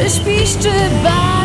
Czy śpisz, czy bawisz?